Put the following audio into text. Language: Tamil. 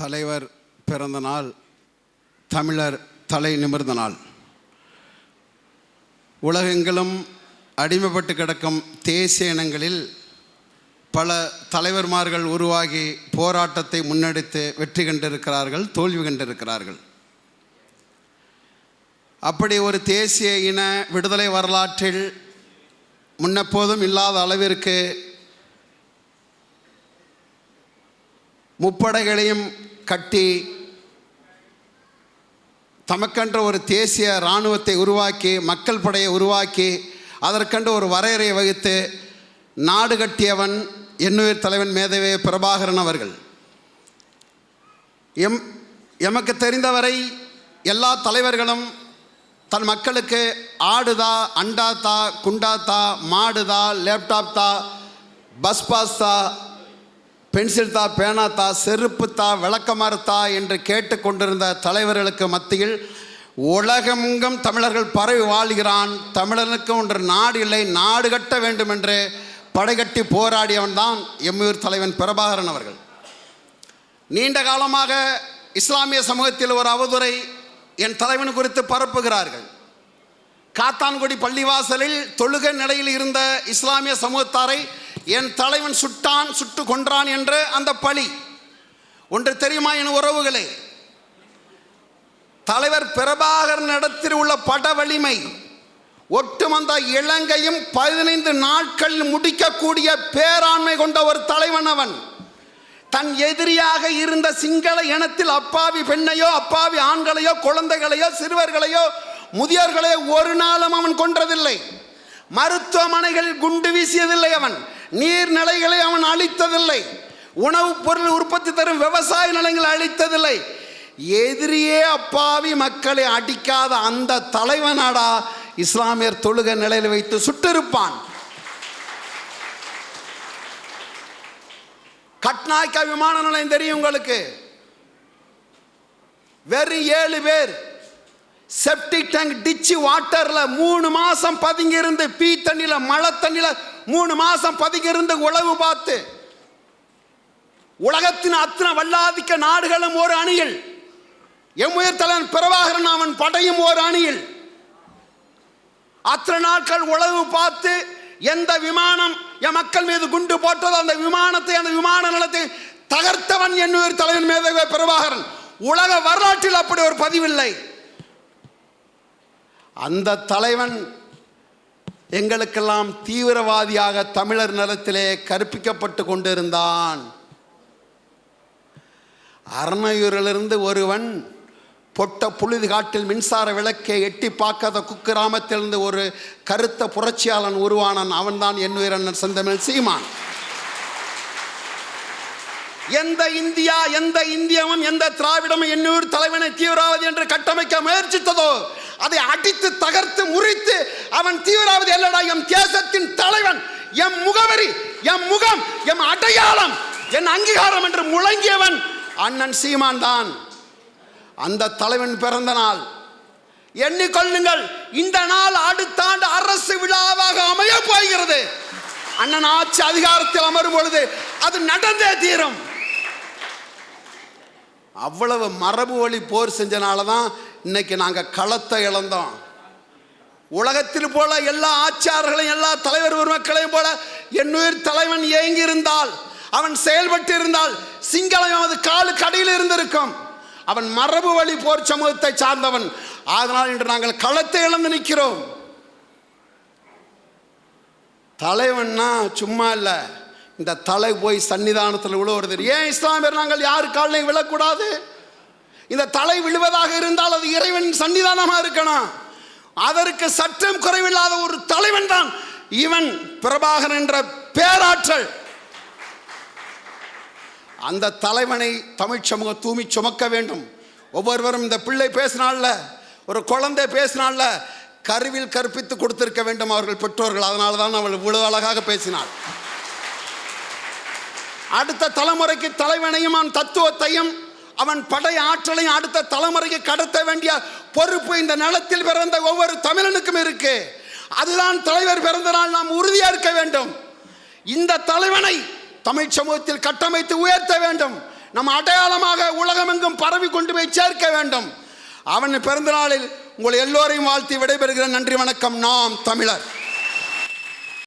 தலைவர் பிறந்த நாள் தமிழர் தலை நிமிர்ந்த நாள். உலகெங்கிலும் அடிமைப்பட்டு கிடக்கும் தேசிய இனங்களில் பல தலைவர்மார்கள் உருவாகி போராட்டத்தை முன்னெடுத்து வெற்றி கண்டிருக்கிறார்கள் தோல்வி கண்டிருக்கிறார்கள். அப்படி ஒரு தேசிய இன விடுதலை வரலாற்றில் முன்னெப்போதும் இல்லாத அளவிற்கு முப்படைகளையும் கட்டி தமக்கென்ற ஒரு தேசிய இராணுவத்தை உருவாக்கி மக்கள் படையை உருவாக்கி அதற்கென்று ஒரு வரையறையை வகுத்து நாடு கட்டியவன் எண்ணுயிர் தலைவன் மேதவே பிரபாகரன் அவர்கள். எம் எமக்கு தெரிந்தவரை எல்லா தலைவர்களும் தன் மக்களுக்கு ஆடுதா அண்டாத்தா குண்டாத்தா மாடுதா லேப்டாப் தா பஸ் பாஸ் தா பென்சில் தா பேனா தா செருப்பு தா விளக்கமறுத்தா என்று கேட்டுக்கொண்டிருந்த தலைவர்களுக்கு மத்தியில் உலகமெங்கும் தமிழர்கள் பரவி வாழ்கிறான். தமிழனுக்கு ஒன்று நாடு இல்லை நாடு கட்ட வேண்டும் என்று படைகட்டி போராடியவன் தான் எம்யூர் தலைவன் பிரபாகரன் அவர்கள். நீண்ட காலமாக இஸ்லாமிய சமூகத்தில் ஒரு அவதுரை என் தலைவன் குறித்து பரப்புகிறார்கள். காத்தான்குடி பள்ளிவாசலில் தொழுகை நிலையில் இருந்த இஸ்லாமிய சமூகத்தாரை என் தலைவன் சுட்டான் சுட்டு கொன்றான் என்ற அந்த பழி. ஒன்று தெரியுமா என் உறவுகளே? தலைவர் பிரபாகரன் இடத்தில் உள்ள பட வலிமை ஒட்டுமொத்த இலங்கையும் பதினைந்து நாட்களில் முடிக்கக்கூடிய பேராண்மை கொண்ட ஒரு தலைவன் அவன். தன் எதிரியாக இருந்த சிங்கள இனத்தில் அப்பாவி பெண்ணையோ அப்பாவி ஆண்களையோ குழந்தைகளையோ சிறுவர்களையோ முதியோர்களையோ ஒரு நாளும் அவன் கொன்றதில்லை. மருத்துவமனைகளில் குண்டு வீசியதில்லை அவன். நீர்நிலைகளை அவன் அழித்ததில்லை. உணவுப் பொருள் உற்பத்தி தரும் விவசாய நிலங்களை அழித்ததில்லை. எதிரியே அப்பாவி மக்களை அடிக்காத அந்த தலைவனாடா இஸ்லாமியர் தொழுகை நிலையில் வைத்து சுட்டிருப்பான். கட்நாய்க்கா விமான நிலையம் தெரியும் உங்களுக்கு. வெறும் ஏழு பேர். செப்டிக் டேங்க் டிச்சு வாட்டரில் மூணு மாதம் பதுங்கியிருந்து பீ தண்ணியில் மழை தண்ணியில் மூணு மாதம் பதுங்கியிருந்து உழவு பார்த்து. உலகத்தின் அத்தனை வல்லாதிக்க நாடுகளும் ஒரு அணியில். எம்முயர்த்தலன் தலைவன் பிரபாகரன் அவன் படையும் ஒரு அணியில். அத்தனை நாட்கள் உழவு பார்த்து எந்த விமானம் என் மக்கள் மீது குண்டு போட்டதோ அந்த விமானத்தை அந்த விமான நிலத்தை தகர்த்தவன் என்னுயிர் தலைவன் மீது பிரபாகரன். உலக வரலாற்றில் அப்படி ஒரு பதிவில்லை. அந்த தலைவன் எங்களுக்கெல்லாம் தீவிரவாதியாக தமிழர் நிலத்திலே கற்பிக்கப்பட்டு கொண்டிருந்தான். அரணையூரிலிருந்து ஒருவன் பொட்ட புழுதி காட்டில் மின்சார விளக்கை எட்டி பார்க்காத குக்கிராமத்திலிருந்து ஒரு கருத்த புரட்சியாளன் உருவானான். அவன்தான் என்னுயிரண்ணன் செந்தமிழ் சீமான். எந்த இந்தியா எந்த இந்தியமும் எந்த திராவிடமும் என்னூர் தலைவனை தீவிரவாதி என்று கட்டமைக்க முயற்சித்ததோ அதை அடித்து தகர்த்து முறித்து அவன் தீவிரவாதி அல்லடா எம் தேசத்தின் தலைவன் எம் முகவரி எம் முகம் எம் அடையாளம் என் அங்கீகாரம் என்று முழங்கியவன் அண்ணன் சீமான் தான். அந்த தலைவன் பிறந்த நாள். எண்ணிக்கொள்ளுங்கள் இந்த நாள் அடுத்த ஆண்டு அரசு விழாவாக அமைய போகிறது. அண்ணன் ஆட்சி அதிகாரத்தில் அமரும் பொழுது அது நடந்தே தீரும். அவ்வளவு மரபு வழி போர் செஞ்சனால தான் இன்னைக்கு நாங்கள் களத்தை இழந்தோம். உலகத்தில் போல எல்லா ஆச்சாரர்களையும் எல்லா தலைவர் உருமக்களையும் போல என்னுயிர் தலைவன் இயங்கி இருந்தால் அவன் செயல்பட்டு இருந்தால் சிங்களம் அவனது காலு கடையில் இருந்திருக்கும். அவன் மரபு வழி போர் சமூகத்தை சார்ந்தவன். அதனால் இன்று நாங்கள் களத்தை இழந்து நிற்கிறோம். தலைவன்னா சும்மா இல்லை. இந்த தலை போய் சன்னிதானத்தில் விழுவுறது. ஏன் இஸ்லாமியர் நாங்கள் யாரு காலையும் விழக்கூடாது? இந்த தலை விழுவதாக இருந்தால் அது இறைவன் சன்னிதானமாக இருக்கணும். அதற்கு சற்றும் குறைவில்லாத ஒரு தலைவன் தான் இவன் பிரபாகர் என்ற பேராற்றல். அந்த தலைவனை தமிழ் சமூக தூமி சுமக்க வேண்டும். ஒவ்வொருவரும் இந்த பிள்ளை பேசினால ஒரு குழந்தை பேசினால கருவில் கற்பித்து கொடுத்திருக்க வேண்டும் அவர்கள் பெற்றோர்கள். அதனால தான் அவள் இவ்வளவு அழகாக பேசினாள். அடுத்த தலைமுறைக்கு தலைவனையும் தத்துவத்தையும் அவன் படை ஆற்றலையும் அடுத்த தலைமுறைக்கு கடத்த வேண்டிய பொறுப்பு இந்த நிலத்தில் பிறந்த ஒவ்வொரு தமிழனுக்கும் இருக்கு. அதுதான் தலைவர் பிறந்த நாள் நாம் உறுதியாக இருக்க வேண்டும். இந்த தலைவனை தமிழ் சமூகத்தில் கட்டமைத்து உயர்த்த வேண்டும். நம்ம அடையாளமாக உலகமெங்கும் பரவி கொண்டு போய் சேர்க்க வேண்டும். அவன் பிறந்த நாளில் உங்கள் எல்லோரையும் வாழ்த்தி விடைபெறுகிற நன்றி வணக்கம். நாம் தமிழர்.